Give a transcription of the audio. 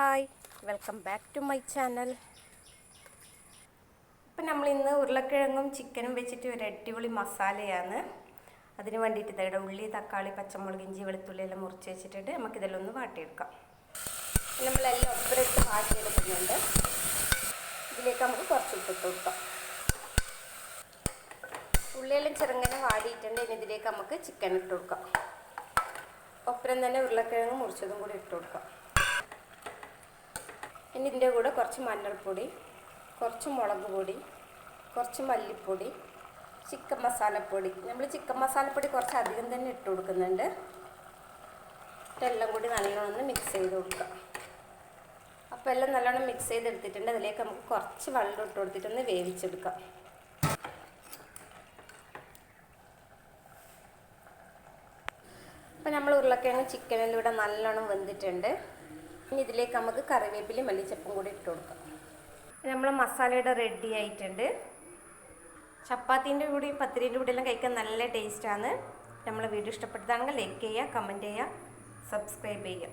Hi welcome back to my channel. ഇപ്പം നമ്മൾ ഇന്ന് ഉരുളക്കിഴങ്ങും ചിക്കനും വെച്ചിട്ട് ഒരു അടിപൊളി മസാലയാണ്. അതിന് വേണ്ടിയിട്ട് ഇതയുടെ ഉള്ളി തക്കാളി പച്ചമുളക് ഇഞ്ചി വെളുത്തുള്ളി എല്ലാം മുറിച്ച് വെച്ചിട്ടുണ്ട്. നമുക്കിതെല്ലാം ഒന്ന് വാട്ടിയെടുക്കാം. നമ്മളെല്ലാം ഒപ്പരത്ത് വാട്ടിയെടുക്കുന്നുണ്ട്. ഇതിലേക്ക് നമുക്ക് കുറച്ച് ഉപ്പിട്ട് കൊടുക്കാം. ഉള്ളിയെല്ലാം ചെറുങ്ങനെ വാടിയിട്ടുണ്ട്. ഇനി ഇതിലേക്ക് നമുക്ക് ചിക്കൻ ഇട്ട് കൊടുക്കാം. ഒപ്പരം തന്നെ ഉരുളക്കിഴങ്ങ് മുറിച്ചതും കൂടി ഇട്ട് കൊടുക്കാം. ഇനി ഇതിന്റെ കൂടെ കുറച്ച് മഞ്ഞൾപ്പൊടി കുറച്ച് മുളക് പൊടി കുറച്ച് മല്ലിപ്പൊടി ചിക്കൻ മസാലപ്പൊടി. നമ്മൾ ചിക്കൻ മസാലപ്പൊടി കുറച്ച് അധികം തന്നെ ഇട്ട് കൊടുക്കുന്നുണ്ട്. ഇതെല്ലാം കൂടി നല്ലോണം മിക്സ് ചെയ്ത് കൊടുക്കുക. അപ്പോൾ എല്ലാം നല്ലോണം മിക്സ് ചെയ്തെടുത്തിട്ടുണ്ട് അതിലേക്ക് നമുക്ക് കുറച്ച് വെള്ളം ഇട്ട് കൊടുത്തിട്ടൊന്ന് വേവിച്ചെടുക്കാം. അപ്പോൾ നമ്മൾ ഉരുളക്കിഴങ്ങ് ചിക്കനിലൂടെ നല്ലോണം വെന്തിട്ടുണ്ട്. ഇനി ഇതിലേക്ക് നമുക്ക് കറിവേപ്പിലയും മല്ലിച്ചപ്പും കൂടി ഇട്ട് കൊടുക്കാം. നമ്മൾ മസാലയുടെ റെഡി ആയിട്ടുണ്ട്. ചപ്പാത്തിന്റെ കൂടെയും പത്തിരീന്റെ കൂടെ എല്ലാം കഴിക്കാൻ നല്ല ടേസ്റ്റാണ് നമ്മളെ വീഡിയോ ഇഷ്ടപ്പെട്ടതാണെങ്കിൽ ലൈക്ക് ചെയ്യുക കമന്റ് ചെയ്യുക സബ്സ്ക്രൈബ് ചെയ്യുക.